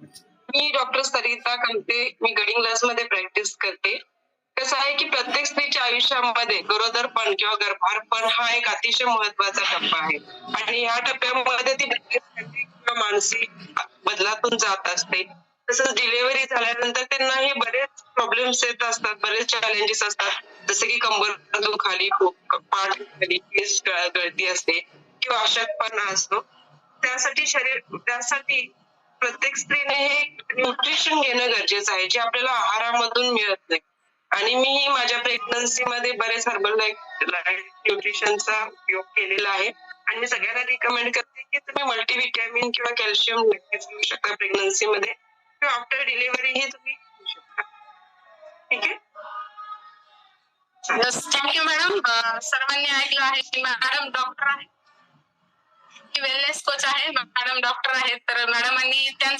मी doctor Sarita Kante मी गडिंग लसमध्ये प्रॅक्टिस करते. कसं आहे की प्रत्येक स्त्रीच्या आयुष्यामध्ये गरोदरपण किंवा गर्भारपण हा एक अतिशय महत्त्वाचा टप्पा आहे. आणि ह्या टप्प्यामध्ये ती किंवा मानसिक बदलातून जात असते. तसंच डिलेव्हरी झाल्यानंतर त्यांना हे बरेच प्रॉब्लेम्स येत असतात बरेच चॅलेंजेस असतात. जसे की कंबर दुखाली पाठ दुखाली केस गळती असते किंवा अशक्तपणा असतो. त्यासाठी शरीर त्यासाठी प्रत्येक स्त्रीने हे न्यूट्रिशन घेणं गरजेचं आहे जे आपल्याला आहारामधून मिळत नाही. आणि मी माझ्या प्रेग्नन्सी मध्ये बरेच हर्बल न्यूट्रिशनचा उपयोग केलेला आहे. आणि मी सगळ्यांना रिकमेंड करते की तुम्ही मल्टीव्हिटॅमिन किंवा कॅल्शियम नक्कीच घेऊ शकता प्रेग्नन्सी मध्ये. किंवा आफ्टर डिलिव्हरी हे तुम्ही घेऊ शकता. ठीक आहे? थँक्यू मॅडम सर्वांनी ऐकलं आहे की मॅडम डॉक्टर आहे. वेलनेस कोच आहे. मॅडम डॉक्टर आहेत. तर मॅडमांनी त्यांचं